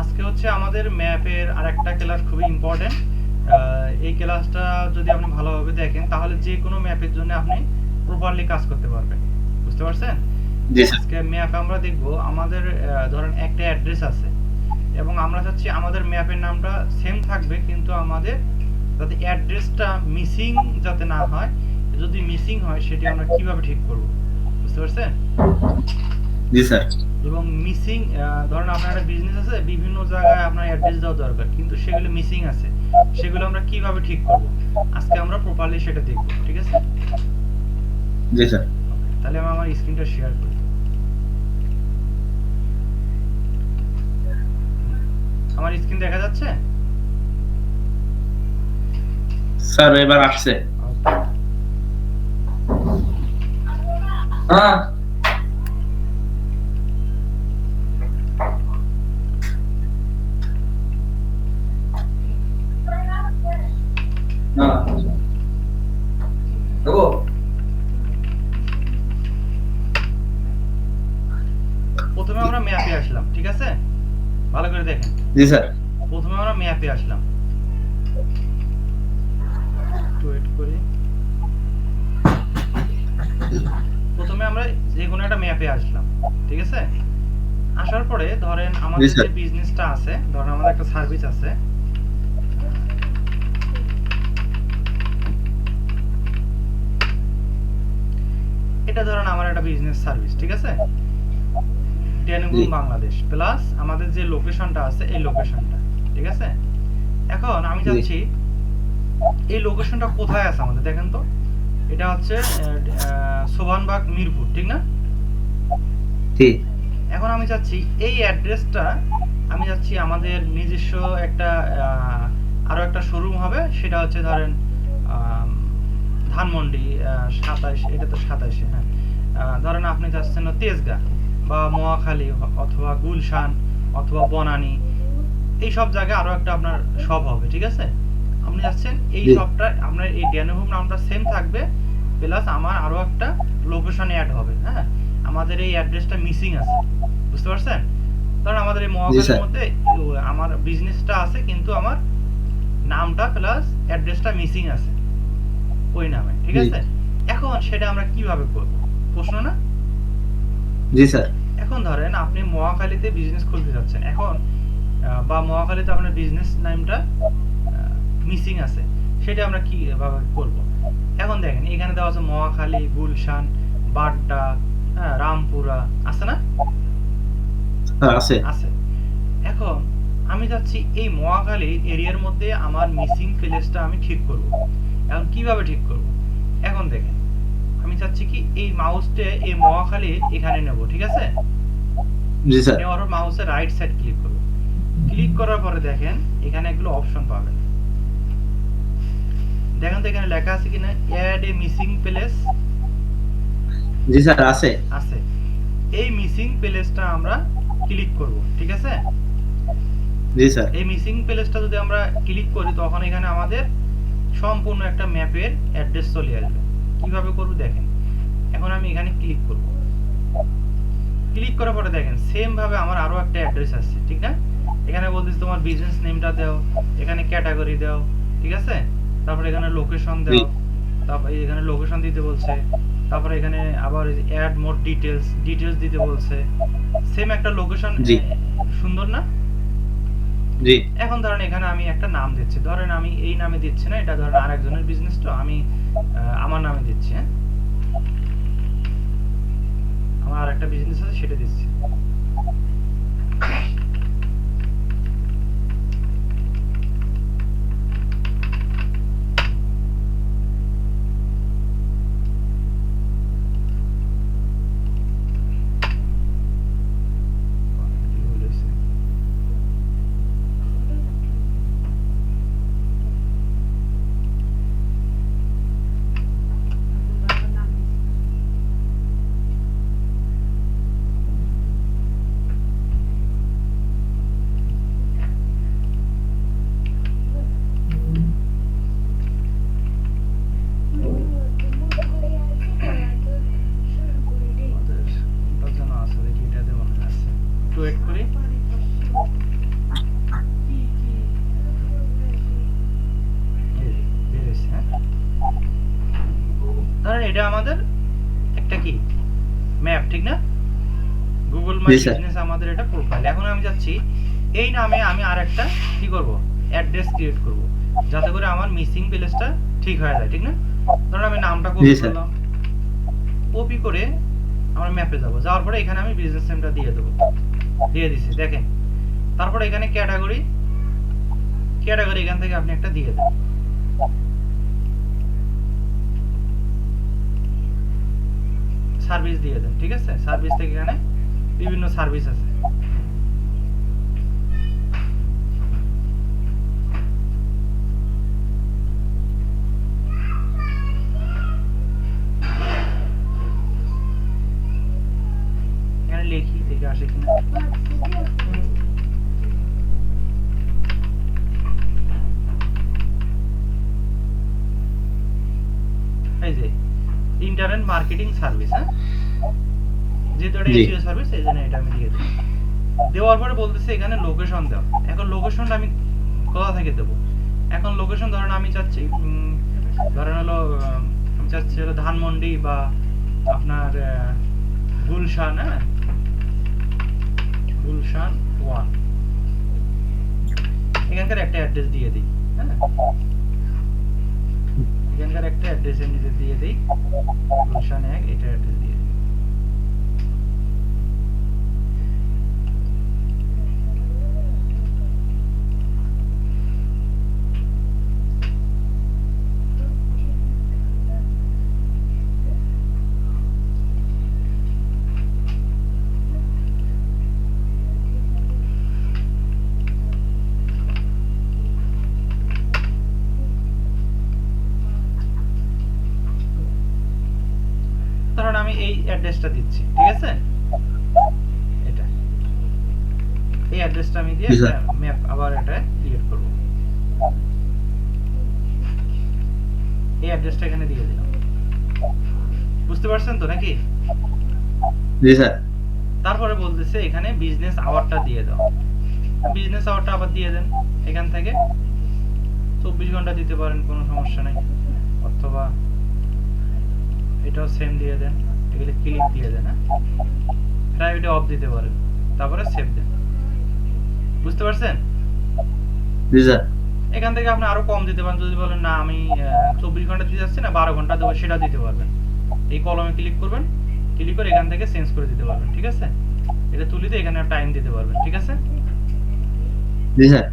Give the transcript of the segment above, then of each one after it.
আজকে হচ্ছে আমাদের ম্যাপের আরেকটা ক্লাস খুবই ইম্পর্টেন্ট এই ক্লাসটা যদি আপনি ভালোভাবে দেখেন তাহলে যে কোনো ম্যাপের জন্য আপনি প্রপারলি কাজ করতে পারবেন। বুঝতে পারছেন? আজকে ম্যাপ আমরা দেখব আমাদের ধরেন একটা অ্যাড্রেস আছে। এবং আমরা চাচ্ছি আমাদের ম্যাপের নামটা সেম থাকবে কিন্তু আমাদের যাতে অ্যাড্রেসটা মিসিং যাতে না হয় যদি মিসিং হয় সেটি আমরা কীভাবে ঠিক করব? বুঝতে পারছেন? জি স্যার। এবং মিসিং ধরেন আপনার একটা বিজনেস আছে বিভিন্ন জায়গায় আপনার অ্যাড্রেস দেওয়া দরকার কিন্তু সেগুলো মিসিং আছে। সেগুলো আমরা কীভাবে ঠিক করব? আজকে আমরা প্রপারলি সেটা দেখব ঠিক আছে? জি স্যার। তাহলে আমি আমার স্ক্রিনটা শেয়ার করি। আমার স্ক্রিন দেখা যাচ্ছে? স্যার এবার আসছে। হ্যাঁ। জি স্যার। প্রথমে আমরা ম্যাপে আসলাম। ওয়েট করি। প্রথমে আমরা যে কোনো একটা ম্যাপে আসলাম ঠিক আছে? আসার পরে ধরেন আমাদের। যে বিজনেসটা আছে ধরেন আমাদের একটা সার্ভিস আছে। এটা ধরেন আমার একটা বিজনেস সার্ভিস ঠিক আছে? টেনগুম জি। বাংলাদেশ প্লাস আমাদের যে লোকেশনটা আছে এই লোকেশনটা ঠিক আছে? এখন আমি এই লোকেশনটা কোথায় আছে আমাদের দেখেন তো? এটা হচ্ছে সোভানবাগ মিরপুর ঠিক না? এখন আমি চাচ্ছি এই অ্যাড্রেসটা আমি চাচ্ছি আমাদের নিজস্ব একটা আরও একটা শোরুম হবে সেটা হচ্ছে ধরেন ধানমন্ডি সাতাইশ এটা তো সাতাইশে হ্যাঁ। ধরেন আপনি চাচ্ছেন তেজগা। বা মোয়াখালী হ- অথবা গুলশান অথবা বনানী এই সব জায়গায় আরও একটা আপনার শপ হবে ঠিক আছে? আপনি যাচ্ছেন এই। শপটা আপনার এই ড্যানোভোম নামটা সেম থাকবে প্লাস আমার আরও একটা লোকেশন অ্যাড হবে হ্যাঁ? আমাদের এই অ্যাড্রেসটা মিসিং আছে বুঝতে পারছেন? কারণ আমাদের এই মহাখালীর মধ্যে আমার বিজনেসটা আছে কিন্তু আমার নামটা প্লাস অ্যাড্রেসটা মিসিং আছে ওই নামে ঠিক আছে? এখন সেটা আমরা কীভাবে করব? প্রশ্ন না? জি স্যার। এখন ধরেন আপনি মহাখালীতে বিজনেস খুলতে যাচ্ছেন। এখন বা মহাখালীতে আপনার বিজনেস নামটা মিসিং আছে। সেটা আমরা কীভাবে করব? এখন দেখেন এখানে দেওয়া আছে মহাখালী গুলশান বাড্ডা হ্যাঁ রামপুরা আছে না? স্যার আছে। আছে। এখন আমি যাচ্ছি এই মহাখালী এরিয়ার মধ্যে আমার মিসিং প্লেসটা আমি ঠিক করব। এখন কীভাবে ঠিক করব? এখন দেখেন চাচ্ছি কি এই মাউসটা এই মহাখালী এখানে নেব ঠিক আছে? জি স্যার। নেওয়ার মাউসের রাইট সাইড ক্লিক করব। ক্লিক করার পরে দেখেন এখানে এগুলো অপশন পাবেন। দেখেন তো এখানে লেখা আছে কিনা অ্যাড এ মিসিং প্লেস জি স্যার আছে। আছে। এই মিসিং প্লেসটা আমরা ক্লিক করব ঠিক আছে? জি স্যার। এই মিসিং প্লেসটা যদি আমরা ক্লিক করি তখন এখানে আমাদের সম্পূর্ণ একটা ম্যাপের অ্যাড্রেস চলে আসবে। কীভাবে করব দেখেন। এখন আমি এখানে ক্লিক করব। ক্লিক করার পরে দেখেন সেম ভাবে আমার আরও একটা অ্যাড্রেস আসছে ঠিক না? এখানে বলতেছে তোমার বিজনেস নেমটা দাও এখানে ক্যাটাগরি দাও ঠিক আছে? তারপরে এখানে লোকেশন দাও। তারপরে এখানে লোকেশন দিতে বলছে তারপরে এখানে আবার অ্যাড মোর ডিটেলস ডিটেলস দিতে বলছে। সেম একটা লোকেশন জি। সুন্দর না? জি। এখন ধরেন এখানে আমি একটা নাম দিচ্ছি। ধরেন আমি এই নামে দিচ্ছি না এটা ধরেন আরেকজনের বিজনেস তো আমি আমার নামে দিচ্ছি হ্যাঁ? আমার আর একটা বিজনেস আছে সেটা দিচ্ছি। বিজনেস আমাদের এটা প্রোফাইল এখন আমি যাচ্ছি এই নামে আমি আরেকটা কি করব? অ্যাড্রেস ক্রিয়েট করব। যাতে করে আমার মিসিং প্লেসটা ঠিক হয়ে যায় ঠিক না? ধরুন আমি নামটা কপি করলাম। কপি করে আমরা ম্যাপে যাব। যাওয়ার পরে এখানে আমি বিজনেস নেমটা দিয়ে দেবো। দিয়ে দিছি দেখেন। তারপরে এখানে ক্যাটাগরি ক্যাটাগরি এখান থেকে আপনি একটা দিয়ে দেন সার্ভিস দিয়ে দেন ঠিক আছে? সার্ভিস থেকে এখানে বিভিন্ন সার্ভিস আছে। লিখি থেকে আসে কিনা। যে ইন্টারনেট মার্কেটিং সার্ভিস হ্যাঁ? যেহেতু এটা সার্ভিস এই জন্য এটা আমি দিয়ে দিই দেওয়ার পরে বলতেছে এখানে লোকেশন দাও। এখন লোকেশনটা আমি কোথা থেকে দেবো? এখন লোকেশন ধরেন আমি চাচ্ছি ধরেন হলো আমি চাচ্ছি হলো ধানমন্ডি বা আপনার গুলশান হ্যাঁ? গুলশান ওয়ান এখানকার একটা অ্যাড্রেস দিয়ে দিই হ্যাঁ? এখানকার একটা অ্যাড্রেস নিজে দিয়ে দিই গুলশান এক এটা অ্যাড্রেস অ্যাড্রেসটা দিচ্ছি ঠিক আছে? এটা। এই অ্যাড্রেসটা আমি দিয়ে ম্যাপ আবার এটা ক্রিয়েট করব। এই অ্যাড্রেসটা এখানে দিয়ে দিলাম। বুঝতে পারছেন তো নাকি? জি স্যার। তারপরে বলতেছে এখানে বিজনেস আওয়ারটা দিয়ে দাও। বিজনেস আওয়ারটা আবার দিয়ে দেন এখান থেকে। চব্বিশ ঘণ্টা দিতে পারেন কোনো সমস্যা নাই। অথবা এটাও সেম দিয়ে দেন। এগুলো ক্লিক দিয়ে দেন হ্যাঁ? প্রাইভেটে অফ দিতে পারেন তারপরে সেভ দেন। বুঝতে পারছেন? জি স্যার। এখান থেকে আপনি আরও কম দিতে পারেন। যদি বলেন না আমি চব্বিশ ঘণ্টা দিতে যাচ্ছি না বারো ঘণ্টা দেবো সেটা দিতে পারবেন। এই কলমে ক্লিক করবেন। ক্লিক করে এখান থেকে চেঞ্জ করে দিতে পারবেন। ঠিক আছে? এটা তুলে দিয়ে এখানে টাইম দিতে পারবেন। ঠিক আছে? জি স্যার।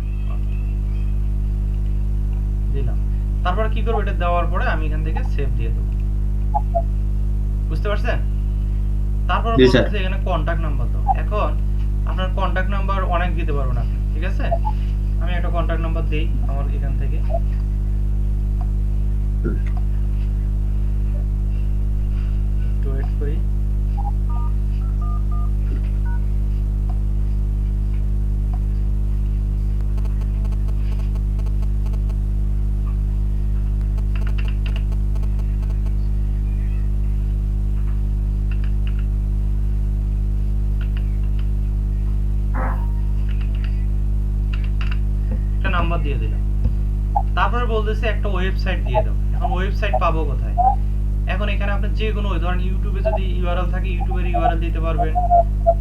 দিলাম। তারপরে কি করব? এটা দেওয়ার পরে আমি এখান থেকে সেভ দিয়ে দেবো। বুঝতে পারছেন? তারপর বলতেছে এখানে কন্টাক্ট নাম্বার দাও। এখন আপনার কন্টাক্ট নাম্বার অনেক দিতে পারব না ঠিক আছে? আমি একটা কন্টাক্ট নাম্বার দেই আমার এখান থেকে। একটু ওয়েট করি। বলতেছে একটা ওয়েবসাইট দিয়ে দাও। এখন ওয়েবসাইট পাবো কোথায়? এখন এখানে আপনি যে কোনো ধরেন ইউটিউবে যদি ইউআরএল থাকে ইউটিউবের ইউআরএল দিতে পারবেন।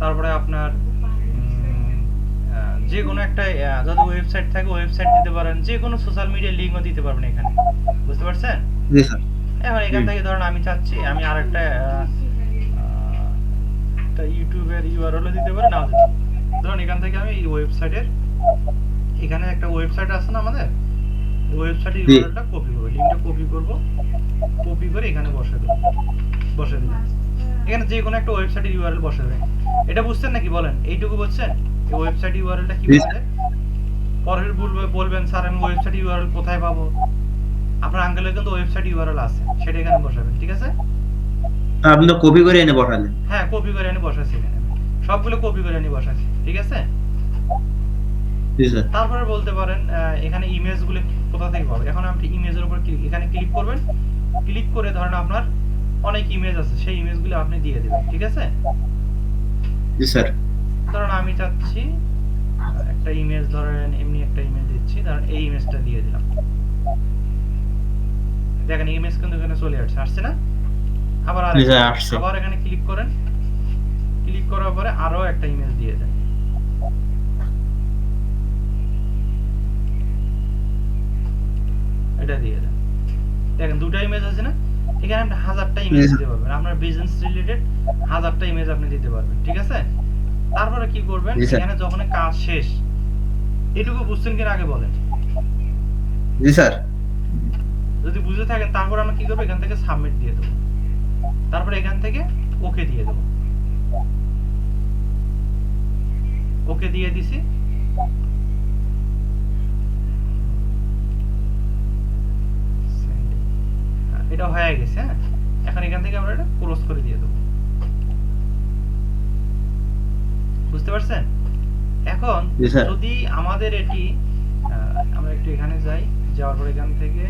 তারপরে আপনার যে কোনো একটা যদি ওয়েবসাইট থাকে ওয়েবসাইট দিতে পারেন। যে কোনো সোশ্যাল মিডিয়া লিঙ্কও দিতে পারবেন এখানে। বুঝতে পারছেন? জি স্যার। এখন এখান থেকে ধরেন আমি চাচ্ছি আমি আহ, একটা ইউটিউবের ইউআরএলও দিতে পারি নাও দিতে পারি। ধরুন এখান থেকে আমি এই ওয়েবসাইটের এখানে একটা ওয়েবসাইট আছে না আমাদের? ওয়েবসাইটের ইউআরএলটা কপি করব। লিংকটা কপি করব। কপি করে এখানে বসে দেব। বসে দিলাম এখানে যে কোনো একটা ওয়েবসাইটের ইউআরএল বসে দেবেন এটা বুঝছেন নাকি বলেন? এইটুকু বুঝছেন? এই ওয়েবসাইট ইউআরএলটা কি বলে পরের বলবে বলবেন স্যার আমি ওয়েবসাইট ইউআরএল কোথায় পাবো? আপনার আঙ্কেলের কিন্তু ওয়েবসাইট ইউআরএল আছে। সেটা এখানে বসাবেন ঠিক আছে? আপনি তো কপি করে এনে বসালেন। হ্যাঁ কপি করে এনে বসাচ্ছি এখানে। সবগুলো কপি করে এনে বসাচ্ছি ঠিক আছে? তারপরে বলতে পারেন এখানে ইমেজগুলো কোথা থেকে পাবো এখন আপনি ইমেজের উপর ক্লিক এখানে ক্লিক করবেন। ক্লিক করে ধরেন আপনার অনেক ইমেজ আছে সেই ইমেজগুলো আপনি দিয়ে দেবেন ঠিক আছে? জি স্যার। ধরেন আমি চাচ্ছি একটা ইমেজ ধরেন এমনি একটা ইমেজ দিচ্ছি ধরেন এই ইমেজটা দিয়ে দিলাম। দেখেন ইমেজ কিন্তু এখানে চলে আসছে আসছে না? আবার আবার এখানে ক্লিক করেন। ক্লিক করার পরে আরও একটা ইমেজ দিয়ে দেন। এটা দিয়ে দেন। দেখেন দুটো ইমেজ আছে না? এখানে আপনি হাজারটা ইমেজ দিতে পারবেন। আপনার বিজনেস রিলেটেড হাজারটা ইমেজ আপনি দিতে পারবেন ঠিক আছে? তারপরে কি করবেন? এখানে যখন কাজ শেষ এটুকু বুঝছেন কিনা আগে বলেন। জি স্যার। যদি বুঝে থাকেন তারপর আমরা কি করব? এখান থেকে সাবমিট দিয়ে দেবো। তারপরে এখান থেকে ওকে দিয়ে দেবো। ওকে দিয়ে দিছি। এটা হয়ে গেছে হ্যাঁ? এখন এখান থেকে আমরা এটা ক্লোজ করে দিয়ে দেবো। বুঝতে পারছেন? এখন যদি আমাদের এটি আহ, আমরা একটু এখানে যাই যাওয়ার পর এখান থেকে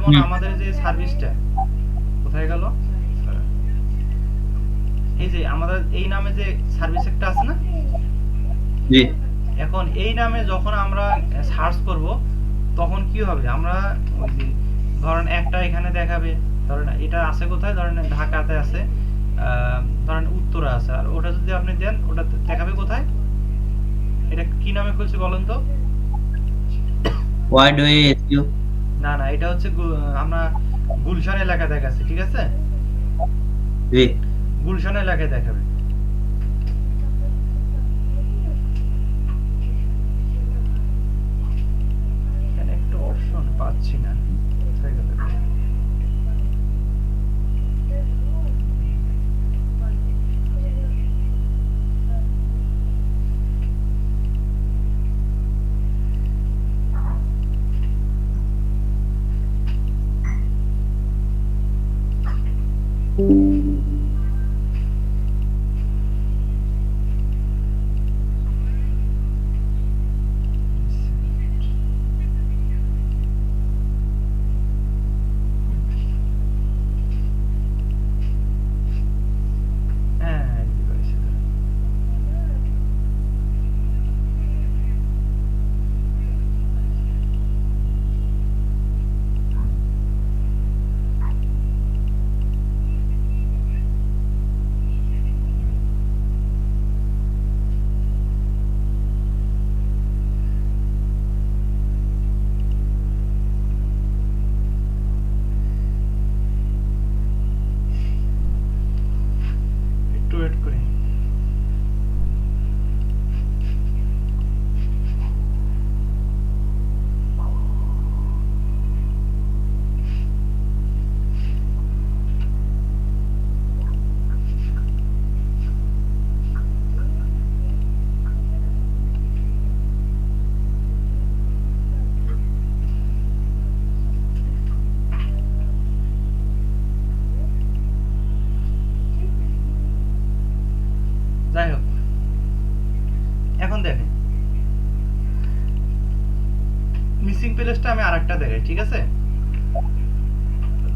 যেমন আমাদের যে সার্ভিসটা কোথায় গেল? এই যে আমাদের এই নামে যে সার্ভিস একটা আছে না? জি। এখন এই নামে যখন আমরা সার্চ করব তখন কি হবে? আমরা ওই যে ধরেন একটা এখানে দেখাবে ধরেন এটা আছে কোথায়? ধরেন ঢাকাতে আছে ধরেন উত্তরে আছে। আর ওটা যদি আপনি দেন ওটা দেখাবে কোথায়? এটা কি নামে খুলছে বলেন তো? ওয়াই ডু এসইউ না না এটা হচ্ছে আমরা গুলশান এলাকায় দেখাচ্ছি ঠিক আছে? জি। গুলশান এলাকায় দেখাবে। এখানে একটু অপশন পাচ্ছি না। ঠিক আছে?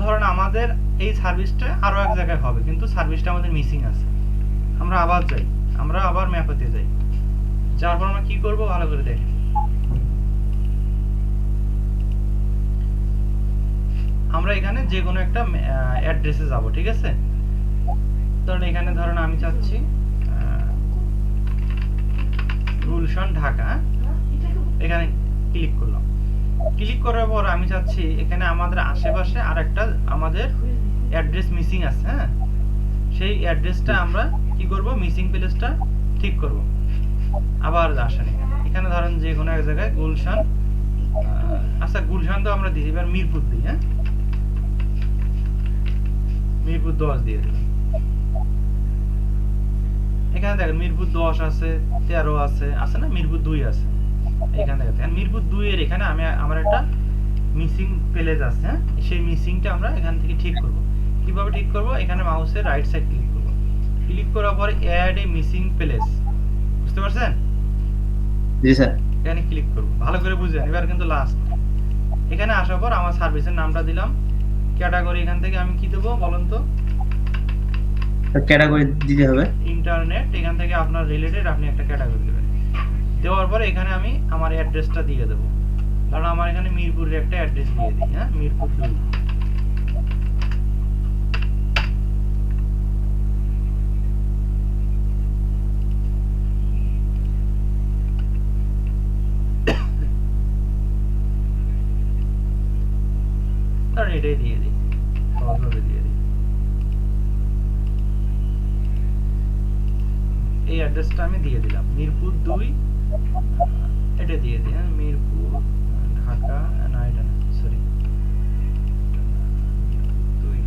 ধরেন আমাদের এই সার্ভিসটা আরও এক জায়গায় হবে, কিন্তু সার্ভিসটা আমাদের মিসিং আছে। আমরা আবার যাই, আমরা আবার ম্যাপেতে যাই। যাওয়ার পর আমরা কি করব? ভালো করে দেখেন আমরা এখানে যে কোনো একটা অ্যাড্রেসে যাব, ঠিক আছে? ধরেন এখানে ধরেন আমি চাচ্ছি গুলশান, ঢাকা হ্যাঁ? এখানে ক্লিক করলাম। ক্লিক করার পর আমি চাচ্ছি এখানে আমাদের আশেপাশে আর একটা আমাদের অ্যাড্রেস মিসিং আছে হ্যাঁ? সেই অ্যাড্রেসটা আমরা কি করব? মিসিং প্লেসটা ঠিক করব। আবার আসেন এখানে। এখানে ধরেন যে কোনো এক জায়গায় গুলশান আচ্ছা গুলশান তো আমরা দিই এবার মিরপুর দিই হ্যাঁ? মিরপুর দশ দিয়ে দিলাম। এখানে দেখেন মিরপুর দশ আছে, তেরো আছে আছে না? মিরপুর দুই আছে। এখানে মিরপুর দুই এর এখানে আমি আমার একটা মিসিং প্লেস আছে হ্যাঁ? সেই মিসিংটা আমরা এখান থেকে ঠিক করব। কীভাবে ঠিক করব? এখানে মাউসের রাইট সাইড ক্লিক করব। ক্লিক করার পরে অ্যাড এ মিসিং প্লেস বুঝতে পারছেন? জি স্যার। এখানে ক্লিক করব। ভালো করে বুঝেন এবার কিন্তু লাস্ট এখানে আসার পর আমার সার্ভিসের নামটা দিলাম। ক্যাটাগরি এখান থেকে আমি কি দেবো বলুন তো? ক্যাটাগরি দিতে হবে। ইন্টারনেট এখান থেকে আপনার রিলেটেড আপনি একটা ক্যাটাগরি দেবেন। দেওয়ার পরে এখানে আমি আমার অ্যাড্রেসটা দিয়ে দেবো। কারণ আমার এখানে মিরপুরের একটা অ্যাড্রেস দিয়ে দিই হ্যাঁ? মিরপুর এই অ্যাড্রেসটা আমি দিয়ে দিলাম। মিরপুর দুই এটা দিয়ে দিই হ্যাঁ মিরপুর, ঢাকা, না, এটা না সরি দুই।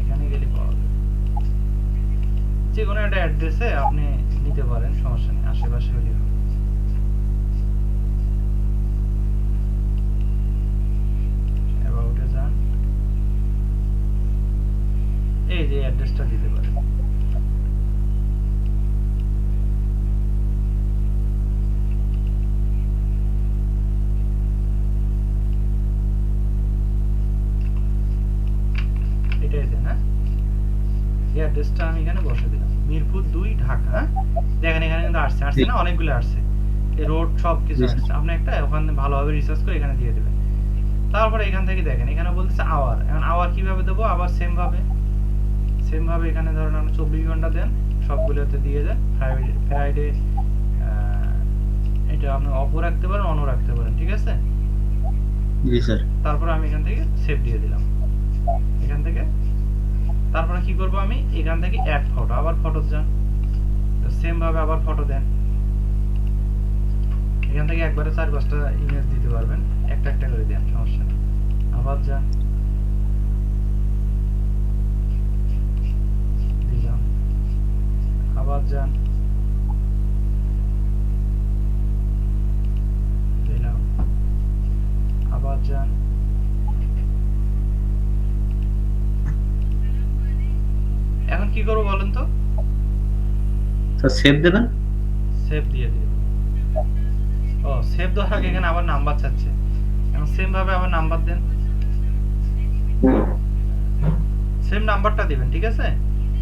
এখানে গেলে পাওয়া যাবে যে কোনো একটা অ্যাড্রেসে আপনি নিতে পারেন, সমস্যা নেই, আশেপাশে হলেও এই যে অ্যাড্রেসটা দিতে পারেন। এটাই দেন হ্যাঁ এই অ্যাড্রেসটা আমি এখানে বসে দিলাম। মিরপুর দুই ঢাকা? দেখেন এখানে কিন্তু আসছে। আসছে না? অনেকগুলো আসছে। রোড সব কিছু আসছে। আপনি একটা ওখানে ভালোভাবে রিসার্চ করে এখানে দিয়ে দেবেন। তারপরে এখান থেকে দেখেন এখানে বলতেছে আওয়ার এখন আওয়ার কীভাবে দেবো? আবার সেম ভাবে। সেম ভাবে এখানে ধরেন আপনি চব্বিশ ঘণ্টা দেন সবগুলোতে দিয়ে দেন ফ্রাইডে ফ্রাইডে এটা আপনি অফও রাখতে পারেন অনও রাখতে পারেন ঠিক আছে? জি স্যার। তারপর আমি এখান থেকে সেভ দিয়ে দিলাম। এখান থেকে তারপরে কি করব আমি? এখান থেকে অ্যাড ফটো আবার ফটো যান। সেম ভাবে আবার ফটো দেন। এখান থেকে একবারে চার পাঁচটা ইমেজ দিতে পারবেন। একটা একটা করে দেন সমস্যা আবার যান। আবার যান। দিলাম আবার যান। এখন কি করব বলেন তো? স্যার সেভ দেবেন? সেভ দিয়ে দিই ও সেভ দেওয়ার আগে এখানে আবার নাম্বার চাচ্ছে। এখন সেম ভাবে আবার নাম্বার দেন। সেম নাম্বারটা দিবেন ঠিক আছে?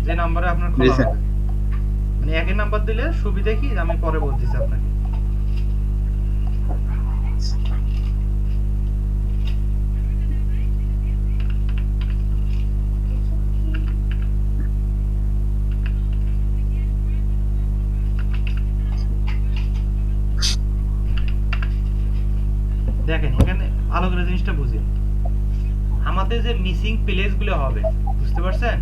যে নাম্বারে আপনার খোলা হবে। মানে একই নাম্বার দিলে সুবিধা কি? আমি পরে বলতেছি আপনাকে। দেখেন এখানে ভালো করে জিনিসটা বুঝেন। আমাদের যে মিসিং প্লেসগুলো হবে, বুঝতে পারছেন?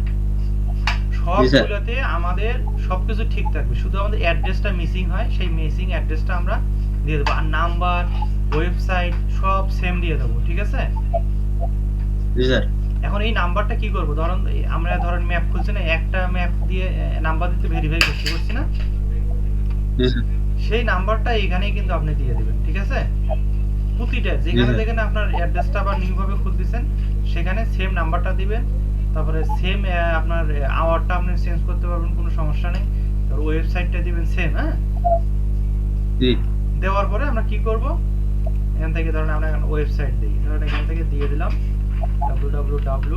সবগুলোতে আমাদের সবকিছু ঠিক থাকবে। শুধু আমাদের অ্যাড্রেসটা মিসিং হয় সেই মিসিং অ্যাড্রেসটা আমরা দিয়ে দেবো। আর নাম্বার ওয়েবসাইট সব সেম দিয়ে দেবো ঠিক আছে? এখন এই নাম্বারটা কি করব? ধরুন আমরা ধরেন ম্যাপ খুলছি না একটা ম্যাপ দিয়ে নাম্বার দিতে ভেরিফাই করতে করছি না? সেই নাম্বারটা এখানেই কিন্তু আপনি দিয়ে দিবেন ঠিক আছে? প্রতিটা যেখানে জি। যেখানে আপনার অ্যাড্রেসটা আবার নিউ ভাবে খুলতেছেন সেখানে সেম নাম্বারটা দিবেন। তারপরে সেম আপনার আওয়ারটা আপনি চেঞ্জ করতে পারবেন কোনো সমস্যা নেই। তারপর ওয়েবসাইটটা দিবেন সেম হ্যাঁ? জি। দেওয়ার পরে আমরা কি করব? এখান থেকে ধরেন আমরা এখন ওয়েবসাইট দিই। ধরেন এখান থেকে দিয়ে দিলাম www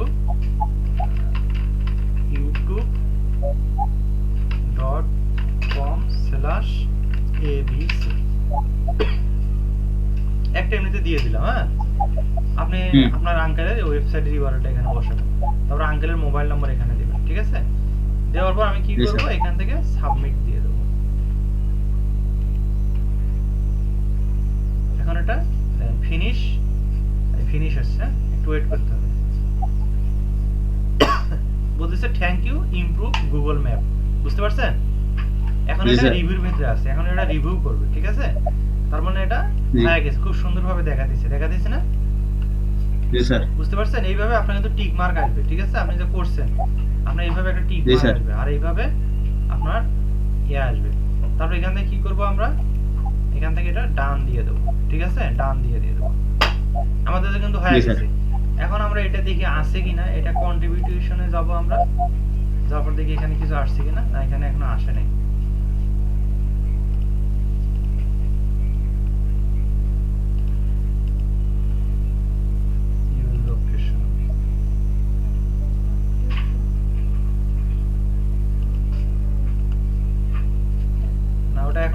YouTube dot com slash ABC একটা এমনিতে দিয়ে দিলাম হ্যাঁ? আপনি। আপনার আঙ্কেলের ওয়েবসাইটের ইউআরএলটা এখানে বসাবেন। তারপর আঙ্কেলের মোবাইল নাম্বার এখানে দিবেন ঠিক আছে? দেওয়ার পর আমি কি করব? এখান থেকে সাবমিট দিয়ে দেবো। এখন এটা ফিনিশ ফিনিশ হচ্ছে হ্যাঁ? একটু ওয়েট করতে হবে। বলতেছে thank you improve Google map বুঝতে পারছেন? এখন এটা। রিভিউর ভিতরে আছে এখন এটা রিভিউ করবে ঠিক আছে? তার মানে এটা জি। হয়ে গেছে। খুব সুন্দরভাবে দেখা দিচ্ছে। দেখা দিচ্ছে না? জি স্যার। বুঝতে পারছেন? এইভাবে আপনার কিন্তু টিক মার্ক আসবে ঠিক আছে? আপনি যে করছেন আপনার এইভাবে একটা টিক মার্ক। আসবে। আর এইভাবে আপনার ইয়ে আসবে। তারপর এখান থেকে কি করব আমরা? এখান থেকে এটা ডান দিয়ে দেবো ঠিক আছে? ডান দিয়ে দিয়ে দেবো। আমাদের কিন্তু হয়ে গেছে। এখন আমরা এটা দেখি আছে কিনা এটা কন্ট্রিবিউশনে যাব আমরা। যাওয়ার পর দেখি এখানে কিছু আসছে কিনা। না এখানে এখনও আসে নাই।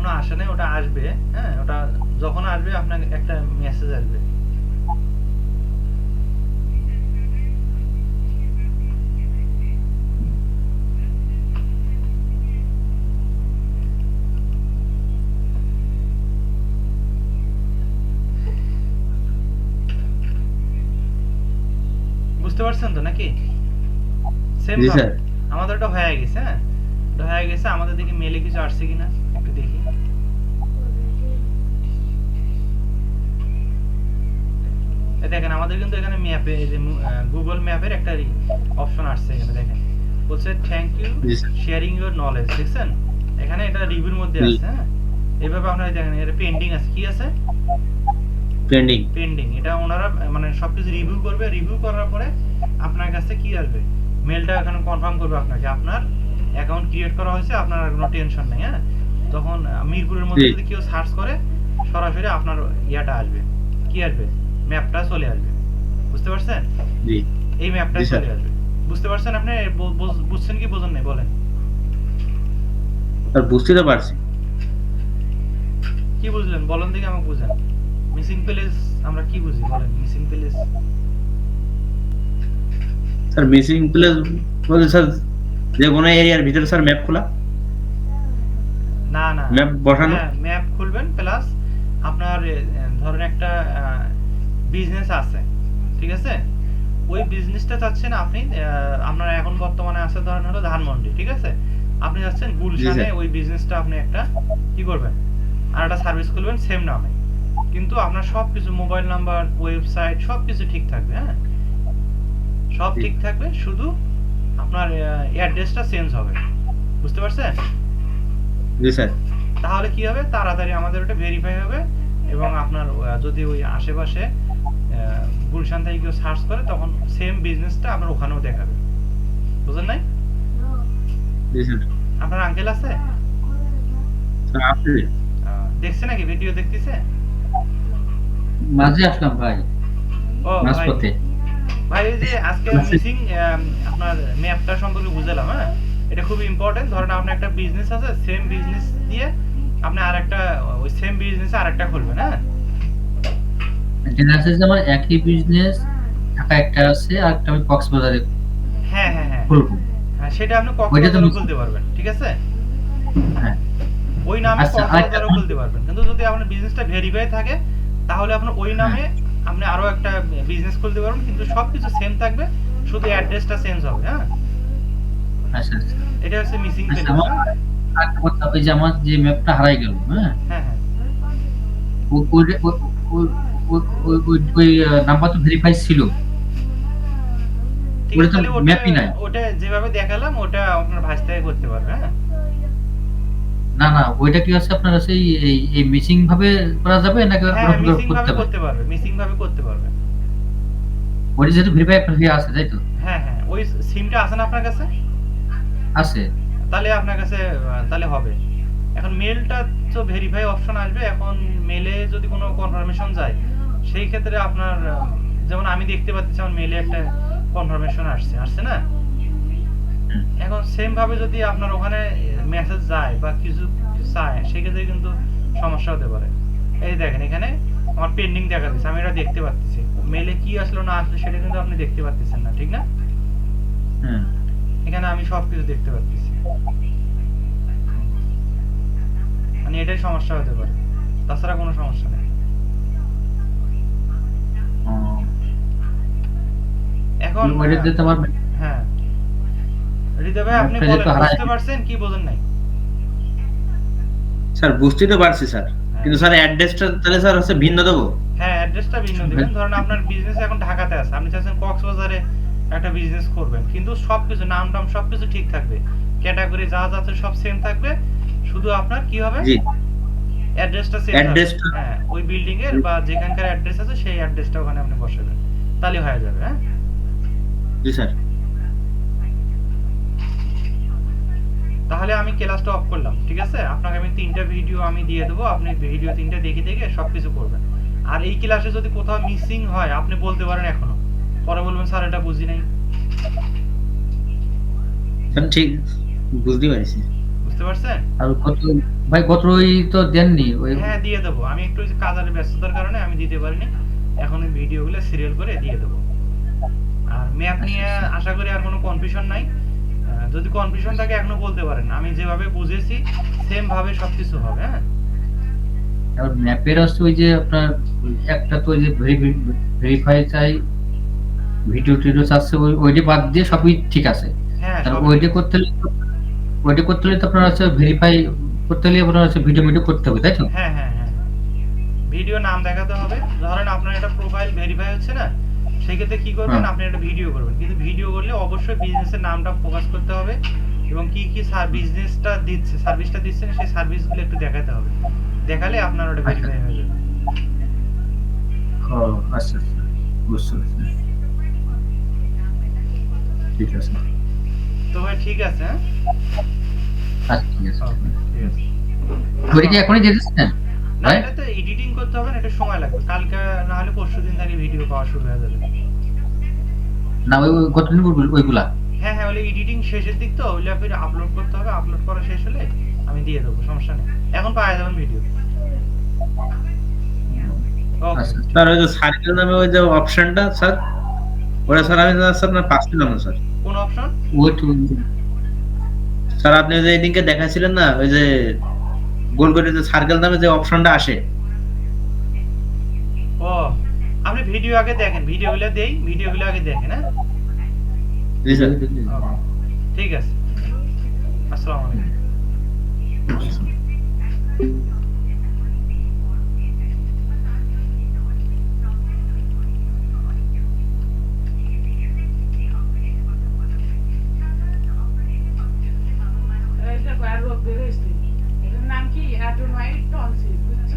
এখনও আসে নাই ওটা আসবে হ্যাঁ ওটা যখন আসবে আপনাকে একটা মেসেজ আসবে। বুঝতে পারছেন তো নাকি? সেম আমাদের ওটা হয়ে গেছে হ্যাঁ হয়ে গেছে আমাদের দিকে মেলে কিছু আসছে কিনা? দেখি দেখেন আমাদের কিন্তু এখানে ম্যাপে এই যে গুগল ম্যাপের একটা অপশন আসছে এখানে দেখেন। বলছে thank you sharing your knowledge দেখছেন? এখানে এটা রিভিউর মধ্যে আছে হ্যাঁ? এইভাবে আপনারা দেখেন এটা পেন্ডিং আছে। কি আছে? পেন্ডিং পেন্ডিং এটা ওনারা মানে সবকিছু রিভিউ করবে। রিভিউ করার পরে আপনার কাছে কি আসবে? মেলটা এখানে কনফার্ম করবে আপনাকে। আপনার অ্যাকাউন্ট ক্রিয়েট করা হয়েছে আপনার কোনো টেনশন নেই হ্যাঁ? তখন মিরপুরের মধ্যে যদি কেউ সার্চ করে সরাসরি আপনার ইয়াটা আসবে। কি আসবে? ম্যাপটা চলে আসবে। বুঝতে পারছেন? জি। এই ম্যাপটা চলে আসবে। বুঝতে পারছেন আপনি? বুঝছেন কি বোঝেন নাই? বলেন। বুঝতে তো পারছি। কি বুঝলেন? বলেন দেখি আমাকে বুঝেন। মিসিং প্লেস আমরা কি বুঝি? বলেন missing place sir missing place বলতে স্যার যে কোনো এরিয়ার ভিতরে স্যার ম্যাপ খোলা। না না। ম্যাপ বসানো? ম্যাপ খুলবেন প্লাস আপনার ধরেন একটা বিজনেস আছে ঠিক আছে? ওই বিজনেসটা চাচ্ছেন আপনি আপনার এখন বর্তমানে আছে ধরেন হলো ধানমন্ডি ঠিক আছে? আপনি যাচ্ছেন গুলশানে ওই বিজনেসটা আপনি একটা কি করবেন? আর একটা সার্ভিস খুলবেন সেম নামে। কিন্তু আপনার সবকিছু মোবাইল নাম্বার ওয়েবসাইট সবকিছু ঠিক থাকবে হ্যাঁ? সব ঠিক থাকবে শুধু আপনার অ্যাড্রেসটা চেঞ্জ হবে। বুঝতে পারছেন? জি স্যার। তাহলে কি হবে? তাড়াতাড়ি আমাদের ওটা ভেরিফাই হবে এবং আপনার যদি ওই আশেপাশে গুলশান থেকে কেউ সার্চ করে তখন সেম বিজনেসটা আপনার ওখানেও দেখাবে। বুঝলেন নাই? আপনার আঙ্কেল আছে? দেখছে নাকি? ভিডিও দেখতেছে? মাঝে আসলাম ভাই। ও ভাই। ভাই যে আজকে মিসিং আপনার ম্যাপটা সম্পর্কে বুঝলাম হ্যাঁ? এটা খুব ইম্পর্টেন্ট ধরেন আপনার একটা বিজনেস আছে সেম বিজনেস দিয়ে আপনি আরেকটা ওই সেম বিজনেসে আরেকটা খুলবেন হ্যাঁ? জেনারেল আমার একই বিজনেস ঢাকা একটা আছে আর একটা আমি কক্সবাজারে হ্যাঁ হ্যাঁ হ্যাঁ। খুলবো। হ্যাঁ সেটা আপনি কক্সবাজারে খুলতে পারবেন ঠিক আছে? হ্যাঁ। ওই নামে আচ্ছা, কক্সবাজারও আরেকটা- খুলতে পারবেন। কিন্তু যদি আপনার বিজনেসটা ভেরিফাই থাকে তাহলে আপনার ওই হ্যাঁ। নামে আপনি আরও একটা বিজনেস খুলতে পারবেন কিন্তু সবকিছু সেম থাকবে শুধু অ্যাড্রেসটা চেঞ্জ হবে হ্যাঁ? আচ্ছা আচ্ছা। এটা হচ্ছে মিসিং আচ্ছা পেজ আমার একটা কথা যে আমার যে ম্যাপটা হারাই গেল হ্যাঁ? হ্যাঁ হ্যাঁ। ওই- ওই- ওই- ওই- ওই- ওই- ওই নাম্বার তো ভেরিফাই ছিল। ওটা তো ম্যাপই নাই। ওটা যেভাবে দেখালাম ওটা আপনার ভাইস্তায় করতে পারবে হ্যাঁ? না না ওইটা কি আছে আপনার সেই এই মিসিং ভাবে করা যাবে নাকি হ্যাঁ করতে ভাবে করতে পারবে মিসিং ভাবে করতে পারবে। ওইটা যেহেতু ভেরিফাই হয়ে আছে তাই তো? হ্যাঁ হ্যাঁ ওই সিমটা আছে না আপনার কাছে? আছে। তাহলে আপনার কাছে তাহলে হবে। এখন মেলটা তো ভেরিফাই অপশন আসবে। এখন মেলে যদি কোনো কনফার্মেশন যায় সেই ক্ষেত্রে আপনার যেমন আমি দেখতে পাচ্ছি আমার মেলে একটা কনফার্মেশন আসছে। আসছে না? এখন সেম ভাবে যদি আপনার ওখানে মেসেজ যায় বা কিছু চায় সেক্ষেত্রে কিন্তু সমস্যা হতে পারে। এই দেখেন এখানে আমার পেন্ডিং দেখা দিচ্ছে আমি এটা দেখতে পাচ্ছি। মেলে কি আসলো না আসলো সেটা কিন্তু আপনি দেখতে পাচ্ছেন না ঠিক না? হ্যাঁ এখানে আমি সবকিছু দেখতে পাচ্ছি মানে এটাই সমস্যা হতে পারে। তাছাড়া কোনো সমস্যা নেই। এখন হ্যাঁ। হৃদয় ভাই আপনি বলেন বুঝতে পারছেন কি বোঝেন নাই? স্যার বুঝতেই তো পারছি স্যার। কিন্তু স্যার অ্যাড্রেসটা তাহলে স্যার হচ্ছে ভিন্ন দেবো। হ্যাঁ অ্যাড্রেসটা ভিন্ন। দিবেন ধরেন আপনার বিজনেস এখন ঢাকাতে আছে। আপনি চাচ্ছেন কক্সবাজারে একটা বিজনেস করবেন। কিন্তু সবকিছু নাম টাম সবকিছু ঠিক থাকবে। ক্যাটাগরি যা যা আছে সব সেম থাকবে। শুধু আপনার কি হবে? জি। অ্যাড্রেসটা সেম হ্যাঁ ওই বিল্ডিং এর বা যেখানকার অ্যাড্রেস আছে সেই অ্যাড্রেসটা ওখানে আপনি বসাবেন। তাহলে হয়ে যাবে হ্যাঁ? জি স্যার। তাহলে আমি ক্লাসটা অফ করলাম ঠিক আছে? আপনাকে আমি তিনটা ভিডিও আমি দিয়ে দেবো। আপনি ভিডিও তিনটা দেখে দেখে সবকিছু করবেন। আর এই ক্লাসে যদি কোথাও মিসিং হয় আপনি বলতে পারেন এখনও। পরে বলবেন স্যার এটা বুঝি নাই। ঠিক বুঝতে পারছি। বুঝতে পারছেন আর কত ভাই কত ওই তো দেননি? ওই হ্যাঁ দিয়ে দেবো। আমি একটু কাজের ব্যস্ততার কারণে আমি দিতে পারিনি। এখন ওই ভিডিওগুলো সিরিয়াল করে দিয়ে দেবো। আর ম্যাপ নিয়ে আশা করি আর কোনো কনফিউশন নাই। যদি কনফিউশন থাকে এখনও বলতে পারেন। আমি যেভাবে বুঝেছি সেম ভাবে সবকিছু হবে হ্যাঁ? আর ম্যাপের আছে ওই যে আপনার একটা তো ওই যে ভেরিফাই চাই। ভিডিও টিডিও চাচ্ছে ওই ওইটা বাদ দিয়ে সবই ঠিক আছে। হ্যাঁ তাহলে ওইটা করতে হলে ওইটা করতে হলে তো আপনার হচ্ছে ভেরিফাই করতে হলে আপনার হচ্ছে ভিডিও মিডিও করতে হবে তাই তো? হ্যাঁ হ্যাঁ হ্যাঁ। ভিডিও নাম দেখাতে হবে। ধরেন আপনার একটা প্রোফাইল ভেরিফাই হচ্ছে না সেক্ষেত্রে কি করবেন? হ্যাঁ। আপনি একটা ভিডিও করবেন। কিন্তু ভিডিও করলে অবশ্যই বিজনেসের নামটা ফোকাস করতে হবে এবং কি কি বিজনেসটা দিচ্ছে সার্ভিসটা দিচ্ছেন সেই সার্ভিসগুলো একটু দেখাতে হবে। দেখালে আপনার ওটা ভেরিফাই হয়ে যাবে। ও আচ্ছা আচ্ছা। বুঝতে পারছি। ঠিক আছে। তো ভাই ঠিক আছে হ্যাঁ? আচ্ছা ঠিক আছে। Okay, ঠিক আছে। কি এখনই দিয়ে দিচ্ছেন? না এটা তো এডিটিং করতে হবে না এটা সময় লাগবে। কালকে না হলে পরশু দিন থেকে ভিডিও পাওয়া শুরু হয়ে যাবে। না ওই কতদিন ওই- ওইগুলা? হ্যাঁ হ্যাঁ ওই এডিটিং শেষের দিক তো ওইগুলো ফির আপলোড করতে হবে। আপলোড করা শেষ হলে আমি দিয়ে দেবো সমস্যা নেই। এখন পাওয়া যাবেন ভিডিও ওকে আচ্ছা। ওই যে সার্কেল নামে ওই যে অপশনটা স্যার? ওটা স্যার আমি না স্যার না পাচ্ছিলাম না স্যার। কোন অপশন? ওই স্যার আপনি যে দেখাছিলেন না ওই যে গোল করে যে সার্কেল নামে যে অপশনটা আসে? ও আপনি ভিডিও আগে দেখেন ভিডিওগুলো দেই ভিডিওগুলো আগে দেখেন হ্যাঁ? জি স্যার। ঠিক আছে। আসসালামু আলাইকুম। করা রোগ বেরোইছে এটার নাম কি? অ্যাডোনাইড টনসিল বুঝছ?